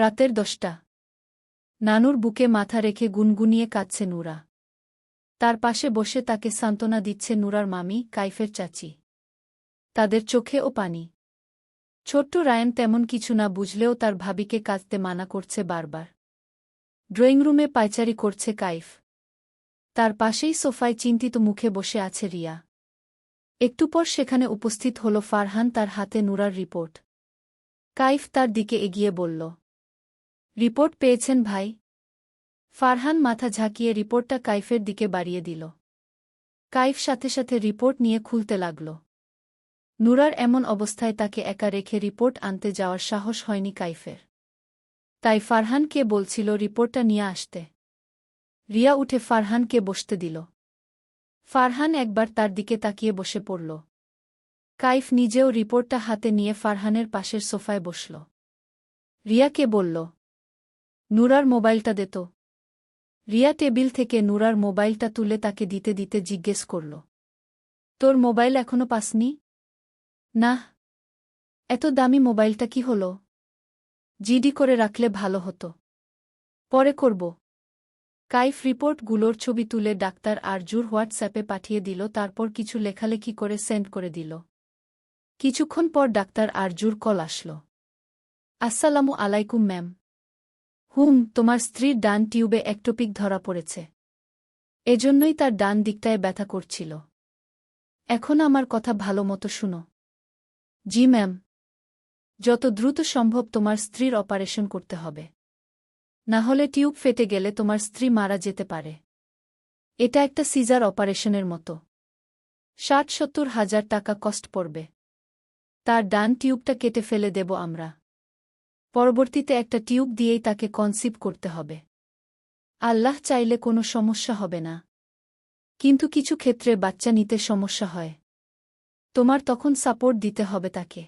রাতের দশটা। নানুর বুকে মাথা রেখে গুনগুনিয়ে কাঁদছে নুরা। তার পাশে বসে তাকে সান্ত্বনা দিচ্ছে নুরার মামি, কাইফের চাচি। তাদের চোখে ও পানি। ছোট্ট রায়ন তেমন কিছু না বুঝলেও তার ভাবিকে কাঁদতে মানা করছে বারবার। ড্রয়িং রুমে পায়চারি করছে কাইফ। তার পাশেই সোফায় চিন্তিত মুখে বসে আছে রিয়া। একটু পর সেখানে উপস্থিত হল ফারহান তার হাতে নুরার রিপোর্ট। কাইফ তার দিকে এগিয়ে বলল রিপোর্ট পেয়েছেন ভাই। ফারহান মাথা ঝাঁকিয়ে রিপোর্টটা কাইফের দিকে বাড়িয়ে দিল। কাইফ সাথে সাথে রিপোর্ট নিয়ে খুলতে লাগল। নুরার এমন অবস্থায় তাকে একা রেখে রিপোর্ট আনতে যাওয়ার সাহস হয়নি কাইফের। তাই ফারহানকে বলছিল রিপোর্টটা নিয়ে আসতে। রিয়া উঠে ফারহানকে বসতে দিল। ফারহান একবার তার দিকে তাকিয়ে বসে পড়ল। কাইফ নিজেও রিপোর্টটা হাতে নিয়ে ফারহানের পাশের সোফায় বসল। রিয়াকে বলল নুরার মোবাইলটা দেত রিয়া টেবিল থেকে নুরার মোবাইলটা তুলে তাকে দিতে দিতে জিজ্ঞেস করল। তোর মোবাইল এখনও পাসনি? না। এত দামি মোবাইলটা কি হল? জিডি করে রাখলে ভালো হতো। পরে করব। কাইফ রিপোর্টগুলোর ছবি তুলে ডাক্তার আরজুর হোয়াটসঅ্যাপে পাঠিয়ে দিল, তারপর কিছু লেখালেখি করে সেন্ড করে দিল। কিছুক্ষণ পর ডাক্তার আরজুর কল আসল। আসসালামু আলাইকুম, ম্যাম। হুম, তোমার স্ত্রীর ডান টিউবে একটোপিক ধরা পড়েছে। এজন্যই তার ডান দিকটায় ব্যথা করছিল। এখন আমার কথা ভালো মতো শুনো। জি, ম্যাম। যত দ্রুত সম্ভব তোমার স্ত্রীর অপারেশন করতে হবে। না হলে টিউব ফেটে গেলে তোমার স্ত্রী মারা যেতে পারে। এটা একটা সিজার অপারেশনের মতো। ষাট সত্তর হাজার টাকা কষ্ট পড়বে। তার ডান টিউবটা কেটে ফেলে দেব আমরা। পরবর্তীতে একটা টিউব দিয়েই তাকে কনসিভ করতে হবে। আল্লাহ চাইলে কোনো সমস্যা হবে না। কিন্তু কিছু ক্ষেত্রে বাচ্চা নিতে সমস্যা হয়। তোমার তখন সাপোর্ট দিতে হবে তাকে।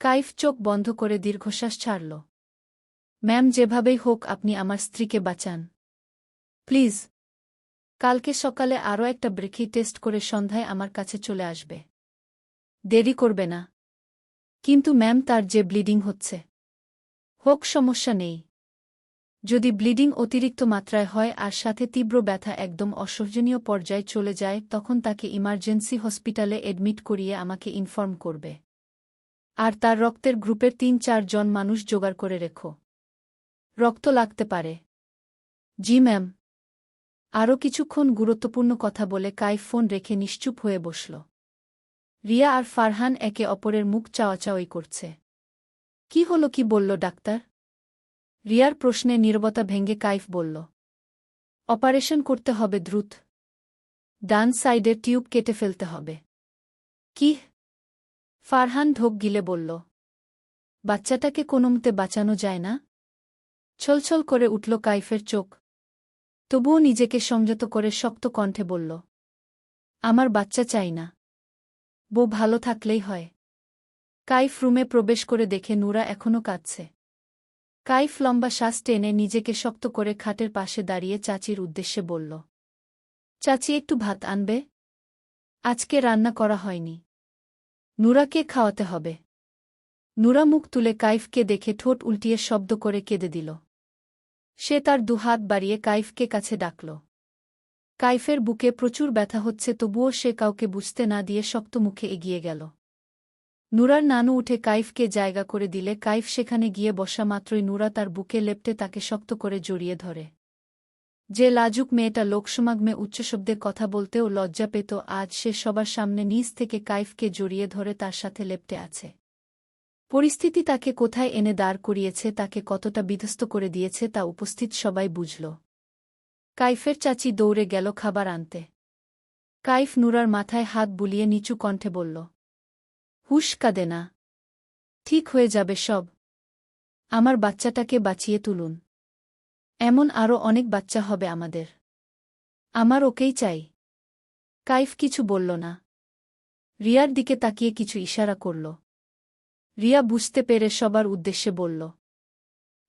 কাইফ চোখ বন্ধ করে দীর্ঘশ্বাস ছাড়ল। ম্যাম, যেভাবেই হোক, আপনি আমার স্ত্রীকে বাঁচান। প্লিজ, কালকে সকালে আরও একটা ব্রেকি টেস্ট করে সন্ধ্যায় আমার কাছে চলে আসবে। দেরি করবে না। কিন্তু ম্যাম, তার যে ব্লিডিং হচ্ছে হোক সমস্যা নেই। যদি ব্লিডিং অতিরিক্ত মাত্রায় হয় আর সাথে তীব্র ব্যথা একদম অসহ্যনীয় পর্যায়ে চলে যায়, তখন তাকে ইমার্জেন্সি হসপিটালে এডমিট করিয়ে আমাকে ইনফর্ম করবে। আর তার রক্তের গ্রুপের তিন চার জন মানুষ জোগাড় করে রেখো। রক্ত লাগতে পারে। জি ম্যাম। আরও কিছুক্ষণ গুরুত্বপূর্ণ কথা বলে কাইফ ফোন রেখে নিশ্চুপ হয়ে বসল। রিয়া আর ফারহান একে অপরের মুখ চাওয়াচাওয়াই করছে। কি হলো কি বলল ডাক্তার? রিয়ার প্রশ্নে নীরবতা ভেঙ্গে কাইফ বলল, অপারেশন করতে হবে দ্রুত। ডান সাইডের টিউব কেটে ফেলতে হবে। কি? ফারহান ঢোক গিলে বলল, বাচ্চাটাকে কোনোমতে বাঁচানো যায় না? ছলছল করে উঠল কাইফের চোখ। তবুও নিজেকে সংযত করে শক্ত কণ্ঠে বলল, আমার বাচ্চা চাই না। বউ ভালো থাকলেই হয়। কাইফ রুমে প্রবেশ করে দেখে নুরা এখনও কাঁদছে। কাইফ লম্বা শ্বাস টেনে নিজেকে শক্ত করে খাটের পাশে দাঁড়িয়ে চাচির উদ্দেশ্যে বলল, চাচি, একটু ভাত আনবে? আজকে রান্না করা হয়নি। নুরাকে খাওয়াতে হবে নুরা মুখ তুলে কাইফকে দেখে ঠোঁট উল্টিয়ে শব্দ করে কেঁদে দিল। সে তার দুহাত বাড়িয়ে কাইফকে কাছে ডাকল। কাইফের বুকে প্রচুর ব্যথা হচ্ছে, তবুও সে কাউকে বুঝতে না দিয়ে শক্ত মুখে এগিয়ে গেল। নুরার নানু উঠে কাইফকে জায়গা করে দিলে কাইফ সেখানে গিয়ে বসা মাত্রই নুরা তার বুকে লেপটে তাকে শক্ত করে জড়িয়ে ধরে। যে লাজুক মেয়েটা লোকসমাগমে উচ্চশব্দে কথা বলতেও লজ্জা পেত, আজ সে সবার সামনে নিজ থেকে কাইফকে জড়িয়ে ধরে তার সাথে লেপটে আছে। পরিস্থিতি তাকে কোথায় এনে দাঁড় করিয়েছে, তাকে কতটা বিধ্বস্ত করে দিয়েছে তা উপস্থিত সবাই বুঝল। কাইফের চাচি দৌড়ে গেল খাবার আনতে। কাইফ নুরার মাথায় হাত বুলিয়ে নিচু কণ্ঠে বলল হুশ কাঁদে না। ঠিক হয়ে যাবে সব। আমার বাচ্চাটাকে বাঁচিয়ে তুলুন। এমন আরও অনেক বাচ্চা হবে আমাদের। আমার ওকেই চাই। কাইফ কিছু বলল না। রিয়ার দিকে তাকিয়ে কিছু ইশারা করল। রিয়া বুঝতে পেরে সবার উদ্দেশ্যে বলল,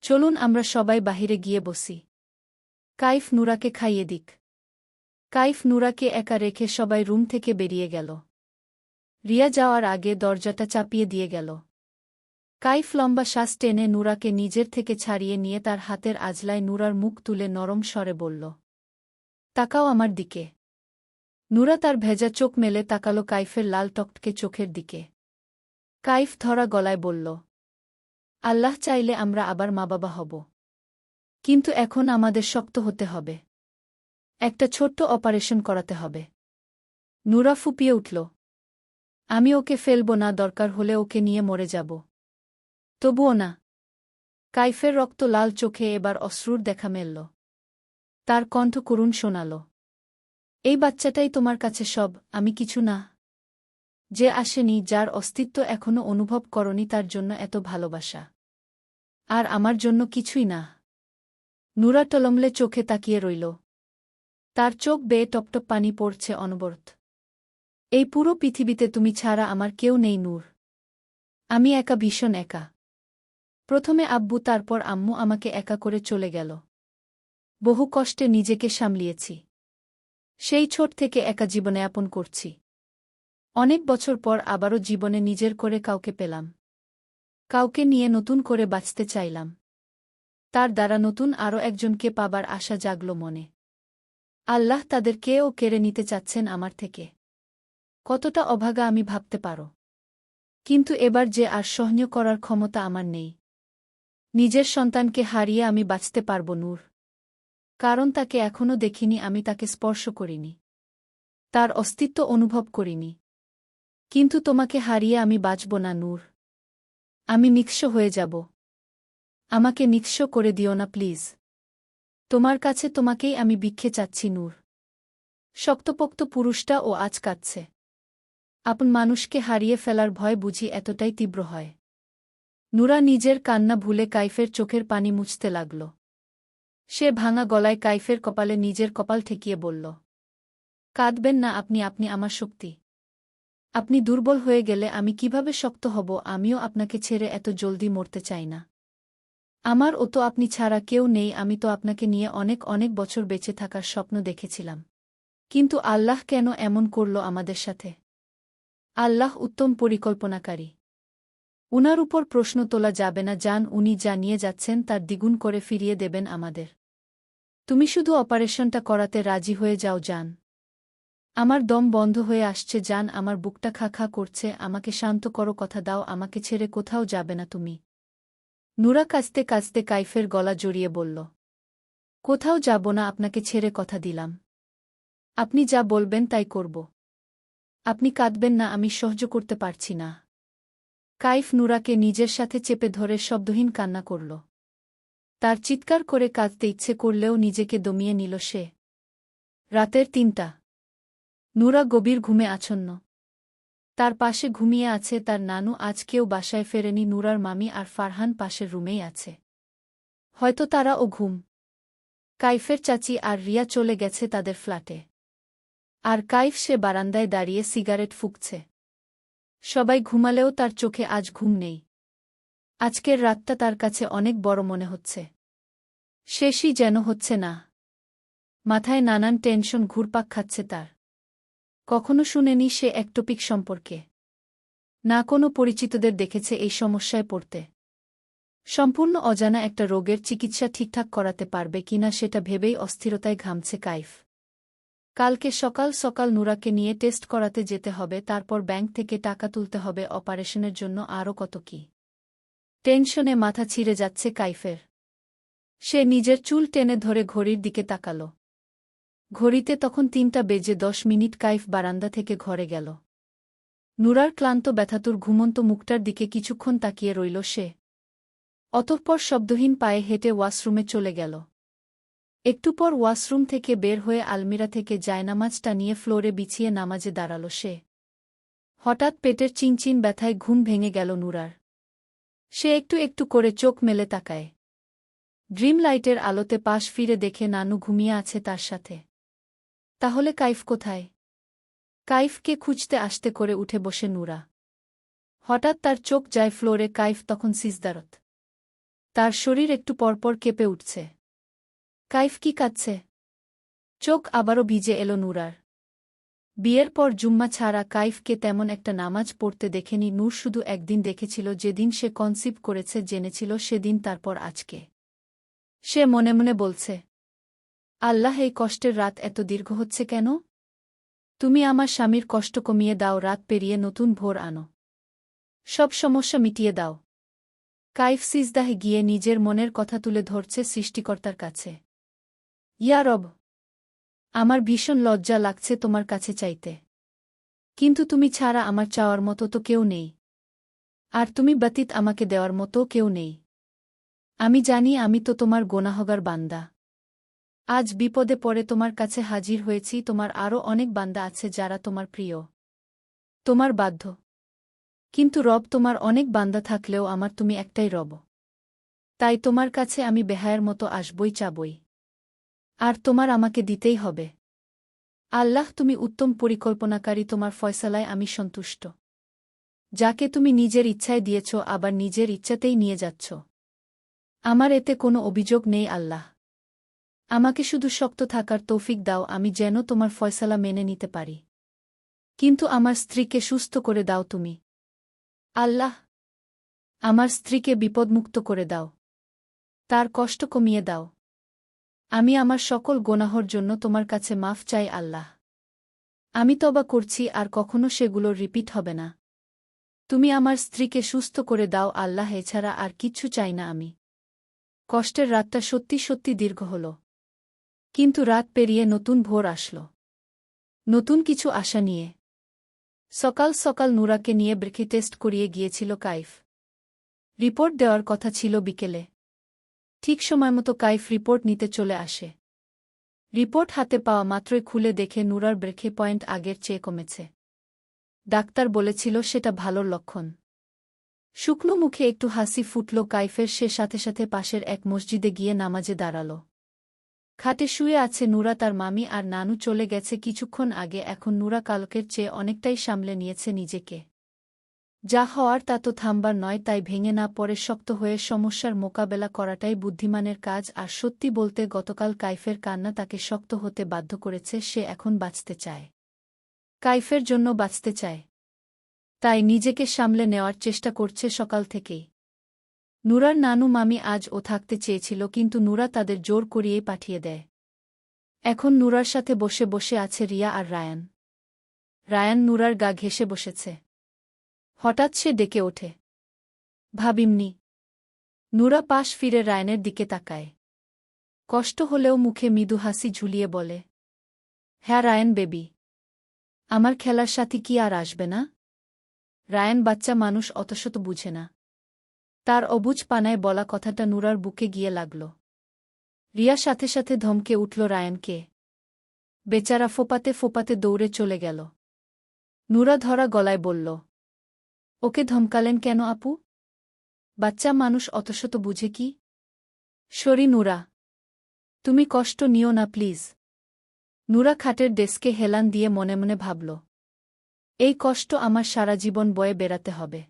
চলুন আমরা সবাই বাহিরে গিয়ে বসি। কাইফ নুরাকে খাইয়ে দিক। কাইফ নুরাকে একা রেখে সবাই রুম থেকে বেরিয়ে গেল। রিয়া যাওয়ার আগে দরজাটা চাপিয়ে দিয়ে গেল। কাইফ লম্বা শ্বাস টেনে নুরাকে নিজের থেকে ছাড়িয়ে নিয়ে তার হাতের আজলায় নুরার মুখ তুলে নরম স্বরে বলল, তাকাও আমার দিকে। নুরা তার ভেজা চোখ মেলে তাকালো কাইফের লাল টকটকে চোখের দিকে। কাইফ ধরা গলায় বলল, আল্লাহ চাইলে আমরা আবার মা বাবা হব। কিন্তু এখন আমাদের শক্ত হতে হবে। একটা ছোট্ট অপারেশন করাতে হবে। নুরা ফুপিয়ে উঠল আমি ওকে ফেলব না, দরকার হলে ওকে নিয়ে মরে যাব। তবুও না। কাইফের রক্ত লাল চোখে এবার অশ্রুর দেখা মেলল। তার কণ্ঠ করুণ শোনাল। এই বাচ্চাটাই তোমার কাছে সব, আমি কিছু না। যে আসেনি, যার অস্তিত্ব এখনও অনুভব করনি, তার জন্য এত ভালোবাসা। আর আমার জন্য কিছুই না। নুরা টলমলে চোখে তাকিয়ে রইল। তার চোখ বেয়ে টপটপ পানি পড়ছে অনবরত। এই পুরো পৃথিবীতে তুমি ছাড়া আমার কেউ নেই, নূর। আমি একা, ভীষণ একা। প্রথমে আব্বু, তারপর আম্মু আমাকে একা করে চলে গেল। বহু কষ্টে নিজেকে সামলিয়েছি। সেই ছোট থেকে একা জীবনে আপন করছি। অনেক বছর পর আবারও জীবনে নিজের করে কাউকে পেলাম। কাউকে নিয়ে নতুন করে বাঁচতে চাইলাম। তার দ্বারা নতুন আরও একজনকে পাবার আশা জাগল মনে। আল্লাহ তাদের কেও কেড়ে নিতে চাচ্ছেন আমার থেকে। কতটা অভাগা আমি ভাবতে পারো। কিন্তু এবার যে আর সহ্য করার ক্ষমতা আমার নেই। নিজের সন্তানকে হারিয়ে আমি বাঁচতে পারব, নূর। কারণ তাকে এখনও দেখিনি, আমি তাকে স্পর্শ করিনি। তার অস্তিত্ব অনুভব করিনি। কিন্তু তোমাকে হারিয়ে আমি বাঁচব না, নূর। আমি নিঃস্ব হয়ে যাব। আমাকে নিঃস্ব করে দিও না, প্লিজ। তোমার কাছে তোমাকেই আমি বিক্ষে চাচ্ছি, নূর। শক্তপোক্ত পুরুষটা ও আজ কাঁদছে। আপন মানুষকে হারিয়ে ফেলার ভয় বুঝি এতটাই তীব্র হয়। নুরা নিজের কান্না ভুলে কাইফের চোখের পানি মুছতে লাগল। সে ভাঙা গলায় কাইফের কপালে নিজের কপাল ঠেকিয়ে বলল, কাঁদবেন না আপনি আপনি আমার শক্তি। আপনি দুর্বল হয়ে গেলে আমি কীভাবে শক্ত হব আমিও আপনাকে ছেড়ে এত জলদি মরতে চাই না। আমার ও তো আপনি ছাড়া কেউ নেই, আমি তো আপনাকে নিয়ে অনেক অনেক বছর বেঁচে থাকার স্বপ্ন দেখেছিলাম। কিন্তু আল্লাহ কেন এমন করল আমাদের সাথে? আল্লাহ উত্তম পরিকল্পনাকারী। উনার উপর প্রশ্ন তোলা যাবে না যান উনি যা নিয়ে যাচ্ছেন তার দ্বিগুণ করে ফিরিয়ে দেবেন আমাদের। তুমি শুধু অপারেশনটা করাতে রাজি হয়ে যাও যান। আমার দম বন্ধ হয়ে আসছে যান, আমার বুকটা খা খা করছে, আমাকে শান্ত করো, কথা দাও, আমাকে ছেড়ে কোথাও যাবে না তুমি। নুরা কাঁচতে কাঁচতে কাইফের গলা জড়িয়ে বলল, কোথাও যাব না, আপনাকে ছেড়ে কথা দিলাম। আপনি যা বলবেন তাই করব। আপনি কাঁদবেন না, আমি সহ্য করতে পারছি না। কাইফ নুরাকে নিজের সাথে চেপে ধরে শব্দহীন কান্না করল। তার চিৎকার করে কাঁদতে ইচ্ছে করলেও নিজেকে দমিয়ে নিল সে। রাতের তিনটা। নুরা গভীর ঘুমে আছন্ন তার পাশে ঘুমিয়ে আছে তার নানু, আজ কেউ বাসায় ফেরেনি, নুরার মামি আর ফারহান পাশের রুমেই আছে। হয়তো তারা ও ঘুম। কাইফের চাচি আর রিয়া চলে গেছে তাদের ফ্ল্যাটে। আর কাইফ সে বারান্দায় দাঁড়িয়ে সিগারেট ফুঁকছে। সবাই ঘুমালেও তার চোখে আজ ঘুম নেই। আজকের রাতটা তার কাছে অনেক বড় মনে হচ্ছে। শেষই যেন হচ্ছে না। মাথায় নানান টেনশন ঘুরপাক খাচ্ছে তার। কখনো শুনেনি সে এক টপিক সম্পর্কে। না কোনো পরিচিতদের দেখেছে এই সমস্যায় পড়তে। সম্পূর্ণ অজানা একটা রোগের চিকিৎসা ঠিকঠাক করাতে পারবে কিনা সেটা ভেবেই অস্থিরতায় ঘামছে কাইফ। কালকে সকাল সকাল নুরাকে নিয়ে টেস্ট করাতে যেতে হবে, তারপর ব্যাংক থেকে টাকা তুলতে হবে, অপারেশনের জন্য আরও কত কি। টেনশনে মাথা ছিঁড়ে যাচ্ছে কাইফের। সে নিজের চুল টেনে ধরে ঘড়ির দিকে তাকাল। ঘড়িতে তখন তিনটা বেজে দশ মিনিট কাইফ বারান্দা থেকে ঘরে গেল। নুরার ক্লান্ত ব্যথাতুর ঘুমন্ত মুখটার দিকে কিছুক্ষণ তাকিয়ে রইল সে। অতঃপর শব্দহীন পায়ে হেঁটে ওয়াশরুমে চলে গেল। একটু পর ওয়াশরুম থেকে বের হয়ে আলমিরা থেকে জায়নামাজটা নিয়ে ফ্লোরে বিছিয়ে নামাজে দাঁড়াল সে। হঠাৎ পেটের চিনচিন ব্যথায় ঘুম ভেঙে গেল নুরার। সে একটু একটু করে চোখ মেলে তাকায়। ড্রিম লাইটের আলোতে পাশ ফিরে দেখে নানু ঘুমিয়ে আছে তার সাথে। তাহলে কাইফ কোথায়? কাইফকে খুঁজতে আসতে করে উঠে বসে নুরা। হঠাৎ তার চোখ যায় ফ্লোরে কাইফ তখন সিজদারত। তার শরীর একটু পরপর কেঁপে উঠছে। কাইফ কি কাঁদছে? চোখ আবারও ভিজে এলো নুরার। বিয়ের পর জুম্মা ছাড়া কাইফকে তেমন একটা নামাজ পড়তে দেখেনি। নূর শুধু একদিন দেখেছিল, যেদিন সে কনসিভ করেছে, জেনেছিল সেদিন, তারপর আজকে। সে মনে মনে বলছে, আল্লাহ এই কষ্টের রাত এত দীর্ঘ হচ্ছে কেন? তুমি আমার স্বামীর কষ্ট কমিয়ে দাও, রাত পেরিয়ে নতুন ভোর আনো। সব সমস্যা মিটিয়ে দাও। কাইফ সিজদাহে গিয়ে নিজের মনের কথা তুলে ধরছে সৃষ্টিকর্তার কাছে। ইয়া রব, আমার ভীষণ লজ্জা লাগছে তোমার কাছে চাইতে। কিন্তু তুমি ছাড়া আমার চাওয়ার মতো তো কেউ নেই। আর তুমি ব্যতীত আমাকে দেওয়ার মতো কেউ নেই। আমি জানি আমি তো তোমার গোনাহগার বান্দা। আজ বিপদে পড়ে তোমার কাছে হাজির হয়েছি, তোমার আরও অনেক বান্দা আছে যারা তোমার প্রিয়, তোমার বাধ্য। কিন্তু রব, তোমার অনেক বান্দা থাকলেও আমার তুমি একটাই রব। তাই তোমার কাছে আমি বেহায়ের মতো আসবই, চাবই। আর তোমার আমাকে দিতেই হবে। আল্লাহ, তুমি উত্তম পরিকল্পনাকারী, তোমার ফয়সালায় আমি সন্তুষ্ট। যাকে তুমি নিজের ইচ্ছায় দিয়েছ, আবার নিজের ইচ্ছাতেই নিয়ে যাচ্ছ। আমার এতে কোনো অভিযোগ নেই আল্লাহ। আমাকে শুধু শক্ত থাকার তৌফিক দাও, আমি যেন তোমার ফয়সালা মেনে নিতে পারি। কিন্তু আমার স্ত্রীকে সুস্থ করে দাও তুমি। আল্লাহ, আমার স্ত্রীকে বিপদমুক্ত করে দাও। তার কষ্ট কমিয়ে দাও। আমি আমার সকল গোনাহর জন্য তোমার কাছে মাফ চাই আল্লাহ। আমি তবা করছি আর কখনো সেগুলো রিপিট হবে না। তুমি আমার স্ত্রীকে সুস্থ করে দাও আল্লাহ, এছাড়া আর কিচ্ছু চাই না আমি। কষ্টের রাতটা সত্যি সত্যি দীর্ঘ হল। কিন্তু রাত পেরিয়ে নতুন ভোর আসল। নতুন কিছু আশা নিয়ে। সকাল সকাল নুরাকে নিয়ে ব্রেকি টেস্ট করিয়ে গিয়েছিল কাইফ। রিপোর্ট দেওয়ার কথা ছিল বিকেলে। ঠিক সময়মতো কাইফ রিপোর্ট নিতে চলে আসে। রিপোর্ট হাতে পাওয়া মাত্রই খুলে দেখে নুরার ব্রেখে পয়েন্ট আগের চেয়ে কমেছে। ডাক্তার বলেছিল সেটা ভালোর লক্ষণ। শুকনো মুখে একটু হাসি ফুটল কাইফের, সে সাথে সাথে পাশের এক মসজিদে গিয়ে নামাজে দাঁড়াল। খাটে শুয়ে আছে নুরা তার মামি আর নানু চলে গেছে কিছুক্ষণ আগে, এখন নুরা কালকের চেয়ে অনেকটাই সামলে নিয়েছে নিজেকে। যা হওয়ার তা তো থামবার নয়, তাই ভেঙে না পড়ে শক্ত হয়ে সমস্যার মোকাবেলা করাটাই বুদ্ধিমানের কাজ। আর সত্যি বলতে গতকাল কাইফের কান্না তাকে শক্ত হতে বাধ্য করেছে, সে এখন বাঁচতে চায়। কাইফের জন্য বাঁচতে চায়। তাই নিজেকে সামলে নেওয়ার চেষ্টা করছে সকাল থেকেই। নুরার নানু মামি আজ ও থাকতে চেয়েছিল, কিন্তু নুরা তাদের জোর করিয়েই পাঠিয়ে দেয়। এখন নুরার সাথে বসে বসে আছে রিয়া আর রায়ান। রায়ান নুরার গা ঘেসে বসেছে। হঠাৎ সে ডেকে ওঠে। ভাবিমনি, নুরা পাশ ফিরে রায়নের দিকে তাকায়। কষ্ট হলেও মুখে মৃদু হাসি ঝুলিয়ে বলে হ্যাঁ রায়ন বেবি, আমার খেলার সাথী কি আর আসবে না? রায়ন বাচ্চা মানুষ অতশত বুঝে না। তার অবুজ পানায় বলা কথাটা নুরার বুকে গিয়ে লাগল। রিয়া সাথে সাথে ধমকে উঠল রায়নকে। বেচারা ফোপাতে ফোপাতে দৌড়ে চলে গেল। নুরা ধরা গলায় বলল ওকে ধমকালেন কেন আপু? বাচ্চা মানুষ অতশত বুঝে কি? সরি নুরা। তুমি কষ্ট নিও না, প্লিজ। নুরা খাটের ডেস্কে হেলান দিয়ে মনে মনে ভাবল, এই কষ্ট আমার সারা জীবন বয়ে বেড়াতে হবে।